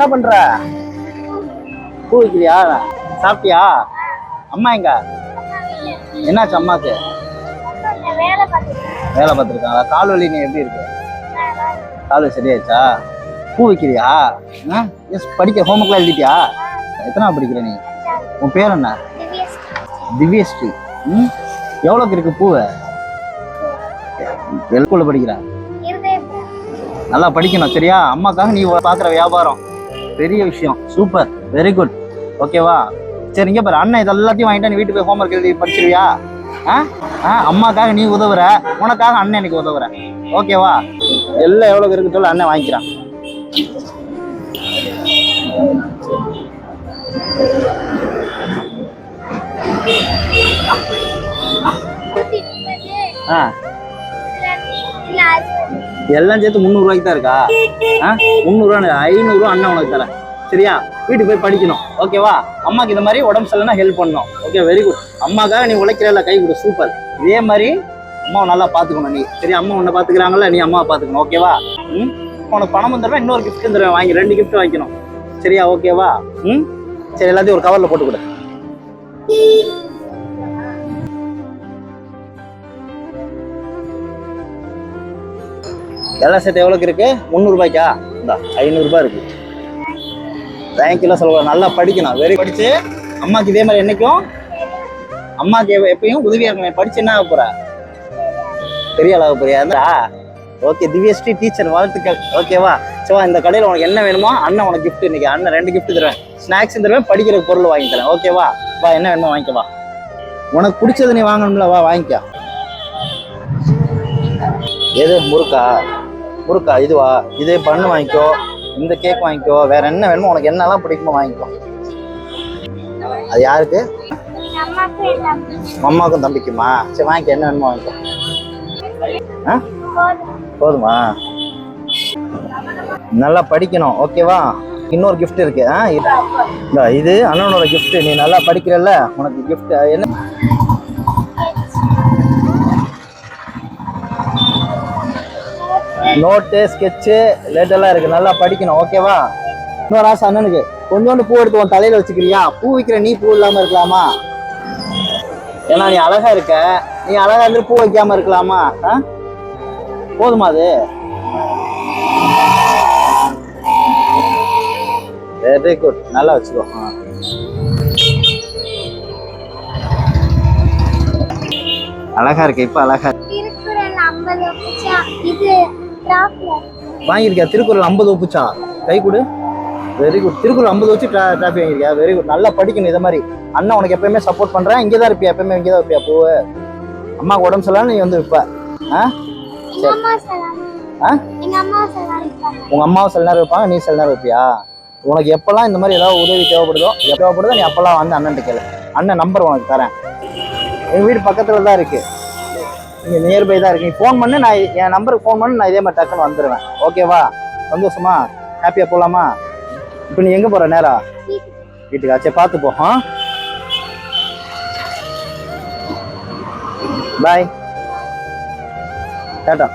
என்ன பண்ற? பூ வைக்கிறியா? சாப்பிட்டியா? அம்மா எங்க? என்னாச்சு அம்மாக்கு? வேலை பார்த்துட்டு பார்த்துருக்காங்களா கால் வலி நீ எப்படி இருக்கு? கால் வலி பூ வைக்கிறியா? எஸ் படிக்க ஹோம்ஒர்க்லாம் எழுதிட்டியா? எத்தனை படிக்கிற நீ? உன் பேர் என்ன? திவ்யஸ்ரீ ம்? எவ்வளோக்கு இருக்கு பூவை எல்குள்ள படிக்கிற? நல்லா படிக்கணும் சரியா? அம்மாக்காக நீ பார்க்குற வியாபாரம். பெரிய விஷயம். சூப்பர் வெரி குட் ஓகேவா சரி இங்கே பாரு. அண்ணன் இது எல்லாத்தையும் வாங்கிட்டு நீ வீட்டுக்கு போய் ஹோம்ஒர்க் எழுதி படிச்சிருவியா? ஆ? ஆ அம்மாக்காக நீ உதவுற. உனக்காக அண்ணன் எனக்கு உதவுற. ஓகேவா எல்லாம் எவ்வளோ இருக்கு சொல்லு அண்ணன் வாங்கிக்கிறான். ஆ. எல்லாம் சேர்த்து முந்நூறுவாய்க்கு தான் இருக்கா? ஆ? முந்நூறுவா ஐநூறுரூவா அண்ணன் உனக்கு தரேன். சரியா? வீட்டுக்கு போய் படிக்கணும். ஓகேவா அம்மாக்கு இந்த மாதிரி உடம்பு சரியில்லைனா ஹெல்ப் பண்ணணும். ஓகே வெரி குட் அம்மாக்காக நீ உழைக்கிறல கை கொடு சூப்பர் இதே மாதிரி அம்மாவை நல்லா பார்த்துக்கணும் நீ. சரி அம்மா உன்னை பார்த்துக்கிறாங்கல்ல நீ அம்மாவை பார்த்துக்கணும். ஓகேவா ம்? உனக்கு பணம் தருவேன் இன்னொரு கிஃப்ட் தருவேன் வாங்கி ரெண்டு கிஃப்ட் வாங்கிக்கணும். சரியா? ஓகேவா ம்? சரி எல்லாத்தையும் ஒரு கவரில் போட்டு கொடு. எல்லாம் சேர்த்து எவ்வளோக்கு இருக்கு? முந்நூறுபாய்க்கா? இந்தா ஐநூறுரூபா இருக்கு. தேங்க்யூலாம் சொல்ல நல்லா படிக்கணும். வெறி படித்து அம்மாவுக்கு இதே மாதிரி என்னைக்கும் அம்மாவுக்கு எப்பயும் உதவியாக இருக்கணும். படிச்சு என்ன ஆக போகிறா பெரிய அளவு புரியாதா ஓகே திவ்யஸ்ரீ டீச்சர் வாழ்த்துக்கள். ஓகேவா சரி இந்த கடையில் உனக்கு என்ன வேணுமோ அண்ணன் உனக்கு கிஃப்ட் இன்னைக்கு. அண்ணன் ரெண்டு கிஃப்ட் தருவேன். ஸ்நாக்ஸ் தருவேன் படிக்கிற பொருள் வாங்கி தரேன். ஓகேவா வா என்ன வேணுமோ வாங்கிக்க வா. உனக்கு பிடிச்சது நீ வாங்கணும்ல வா வாங்கிக்க. எது? முறுக்கா? முறுக்கா இதுவா இதே பண்ணு வாங்கிக்கோ இந்த கேக் வாங்கிக்கோ வேற என்ன வேணுமோ உனக்கு என்னெல்லாம் பிடிக்குமோ வாங்கிக்கோ. அது யாருக்கு? அம்மாவுக்கும் தம்பிக்குமா? சரி வாங்கிக்க என்ன வேணுமோ வாங்கிக்கோ. ஆ? போதுமா? நல்லா படிக்கணும் ஓகேவா இன்னொரு கிஃப்ட் இருக்கு ஆ? இது- அண்ணனோட கிஃப்ட் நீ நல்லா படிக்கிறல்ல? உனக்கு கிஃப்ட் என்ன? நோட்டு ஸ்கெட்சு லேட்டெல்லாம் இருக்குது நல்லா படிக்கணும் ஓகேவா இன்னொரு ஆசை அண்ணனுக்கு. கொஞ்சோண்டு பூ எடுத்து உன் தலையில் வச்சுக்கிறியா? பூ விற்கிற நீ பூ இல்லாமல் இருக்கலாமா? ஏன்னா நீ அழகா இருக்க. நீ அழகா இருந்து பூ வைக்காமல் இருக்கலாமா? ஆ? போதுமா அது? வெரி குட் நல்லா வச்சுக்கோ. ஆ. அழகா இருக்கு. இப்ப அழகா இருக்கு. வாங்கியிருக்கியா? திருக்குறள் ஐம்பது ஒப்புச்சா? கை கொடு. வெரி குட் திருக்குறள் ஐம்பது வச்சு டிராஃபி வாங்கியிருக்கியா? வெரி குட் நல்லா படிக்கணும் இதை மாதிரி. அண்ணன் உனக்கு எப்பயுமே சப்போர்ட் பண்றேன். இங்கே தான் இருப்பியா? எப்பயுமே இங்கே தான் இருப்பியா? பூவு அம்மாவுக்கு உடம்பு சரியில்லைன்னு நீ வந்து விற்ப ஆ? உங்க அம்மாவும் சில நேரம் இருப்பாங்க நீ சில நேரம் இருப்பியா? உனக்கு எப்பெல்லாம் இந்த மாதிரி ஏதாவது உதவி தேவைப்படுதோ தேவைப்படுதோ நீ அப்பெல்லாம் வந்து அண்ணன்ட்ட கேளு. அண்ணன் நம்பர் உனக்கு தரேன். எங்கள் வீடு பக்கத்தில் தான் இருக்கு. இங்கே நியர்பை தான் இருக்கு. நீ ஃபோன் பண்ணு நான் என் நம்பருக்கு ஃபோன் பண்ணி நான் இதே மாதிரி டக்குன்னு வந்துடுவேன் ஓகேவா சந்தோஷமா? ஹாப்பியாக போகலாமா இப்போ நீ எங்கே போகிற நேரா? வீட்டுக்கு? சரி பார்த்து போ ஆ? பாய் டாட்டா